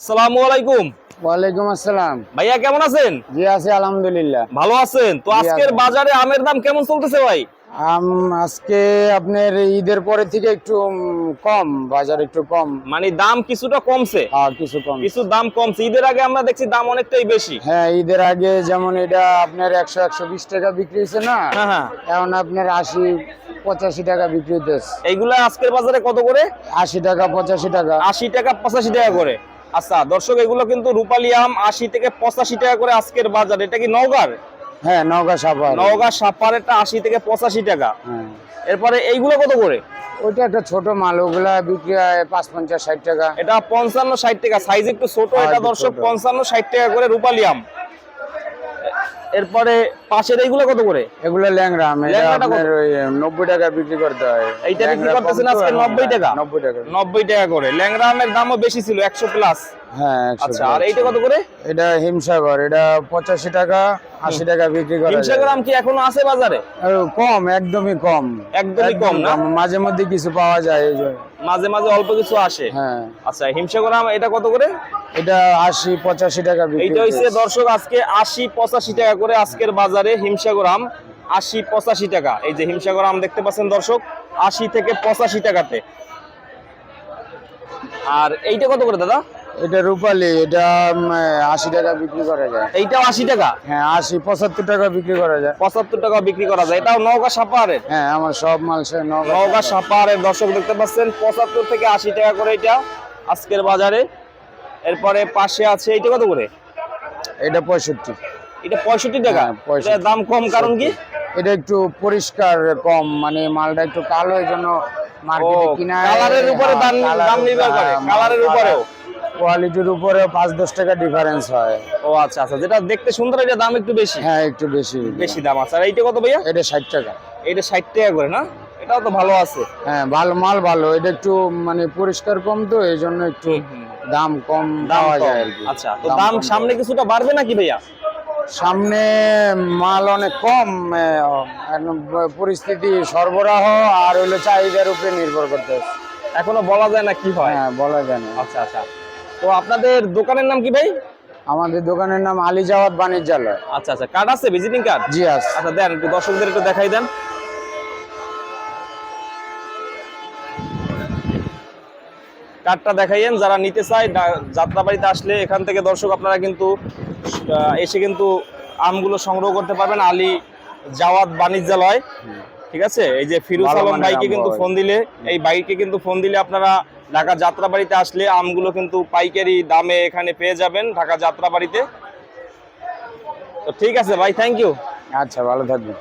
সালামু আলাইকুম। ওয়ালাইকুম আসসালাম। ভাইয়া কেমন আছেন? জি আছি আলহামদুলিল্লাহ। ভালো আছেন? তো আজকের বাজারে আমের দাম কেমন চলতেছে ভাই? আম আজকে আপনার ঈদের পরে থেকে একটু কম বাজার একটু কম। মানে দাম কিছুটা কমছে। আর কিছু কম কিছু দাম কমছে। ঈদের আগে আমরা দেখছি দাম অনেকটাই বেশি। হ্যাঁ ঈদের আগে যেমন এটা আপনার একশো একশো বিশ টাকা বিক্রি হয়েছে না হ্যাঁ হ্যাঁ। এখন আপনার আশি পঁচাশি টাকা বিক্রি হতেছে এইগুলা আজকের বাজারে কত করে? আশি টাকা পঁচাশি টাকা। আশি টাকা পঁচাশি টাকা করে। আচ্ছা দর্শক এগুলো কিন্তু রূপালী আম আশি থেকে পঁচাশি টাকা করে আজকের বাজার। এটা কি নওগাঁর? হ্যাঁ নৌকা সাপার। নওগাঁ এটা আশি থেকে পঁচাশি টাকা। হ্যাঁ। এরপরে এইগুলো কত করে? ওইটা একটা ছোট মাল ওগুলা বিক্রি হয় পাঁচ পঞ্চাশ ষাট টাকা। এটা পঞ্চান্ন ষাট টাকা। সাইজ একটু ছোট হ্যাঁ, এটা দর্শক পঞ্চান্ন ষাট টাকা করে রূপালী আম। এরপরে পাশের এইগুলো কত করে এগুলো কত? আপনার ওই টাকা বিক্রি করতে হয় এইটা বিক্রি ল্যাংড়া করতেছেন আজকে হ্যাঁ, 90 টাকা? নব্বই টাকা নব্বই টাকা করে ল্যাংড়া আমের দামও বেশি ছিল একশো প্লাস হ্যাঁ আচ্ছা আর এইটা কত করে এটা হিমসাগর এটা পঁচাশি টাকা আশি টাকা বিক্রি করা যায়। হিমসাগর আম কি এখনও আছে বাজারে কম একদমই কম একদমই কম না? মাঝে মধ্যে কিছু পাওয়া যায় এই যে। মাঝে মাঝে অল্প কিছু আসে। হ্যাঁ। আচ্ছা হিমসাগর আম এটা কত করে? এটা আশি পঁচাশি টাকা এটা হচ্ছে হচ্ছে। দর্শক আজকে আশি পঁচাশি টাকা করে আজকের বাজারে হিমসাগর আম আশি পঁচাশি টাকা। এই যে হিমসাগর আম দেখতে পাচ্ছেন দর্শক আশি থেকে পঁচাশি টাকাতে। আর এইটা কত করে দাদা? এটা রূপালি এটা আশি টাকা বিক্রি করা যায়। এইটাও আশি টাকা? হ্যাঁ আশি পঁচাত্তর টাকা বিক্রি করা যায়। পঁচাত্তর টাকা বিক্রি করা যায়। এটাও নৌকা সাপারের হ্যাঁ আমার সব মাল সে নগদ। নওগাঁ দর্শক দেখতে পাচ্ছেন পঁচাত্তর থেকে আশি টাকা করে এটা আজকের বাজারে। এরপরে পাশে আছে এটা কত করে? এটা পঁয়ষট্টি। এটা পঁয়ষট্টি টাকা? হ্যাঁ, 65 এটার দাম কম কারণ কি? এটা একটু পরিষ্কার কম মানে মালটা একটু কালো এই জন্য মার্কেটে কিনা কালারের উপরে দাম দাম নির্ভর করে কালারের উপরেও। কোয়ালিটির উপরে পাঁচ দশ টাকা ডিফারেন্স হয়। ও আচ্ছা আচ্ছা যেটা দেখতে সুন্দর এটা দাম একটু বেশি? হ্যাঁ একটু বেশি। বেশি দাম আছে। আর এইটা কত ভাইয়া? এটা ষাট টাকা। এটা ষাট টাকা করে না? এটাও তো ভালো আছে। হ্যাঁ ভালো মাল ভালো। এটা একটু মানে পরিষ্কার কম তো এই জন্য একটু দাম কম দাম পাওয়া যায় আর কি। আচ্ছা তো দাম সামনে কিছুটা বাড়বে নাকি ভাইয়া? সামনে মাল অনেক কম পরিস্থিতি সরবরাহ আর হইল চাহিদার উপরে নির্ভর করতে। এখনও বলা যায় না কি হয়। হ্যাঁ বলা যায় না। আচ্ছা আচ্ছা। তো আপনাদের দোকানের নাম কি ভাই? আমাদের দোকানের নাম আলী জাওয়াত বাণিজ্যালয়। আচ্ছা আচ্ছা কার্ড আছে ভিজিটিং কার্ড জি আছে। আচ্ছা দেন একটু দর্শকদের একটু দেখাই দেন। কার্ডটা দেখাইয়েন যারা নিতে চায় যাত্রাবাড়িতে আসলে এখান থেকে দর্শক আপনারা কিন্তু এসে কিন্তু আমগুলো সংগ্রহ করতে পারবেন আলী জাওয়াত বাণিজ্যালয়। ঠিক আছে? এই যে ফিরোজ আলম ভাইকে কিন্তু ফোন দিলে এই বাইকে কিন্তু ফোন দিলে আপনারা ঢাকা যাত্রাবাড়িতে আসলে আমগুলো কিন্তু পাইকারি দামে এখানে পেয়ে যাবেন ঢাকা যাত্রাবাড়িতে। তো ঠিক আছে ভাই থ্যাংক ইউ আচ্ছা ভালো থাকবেন।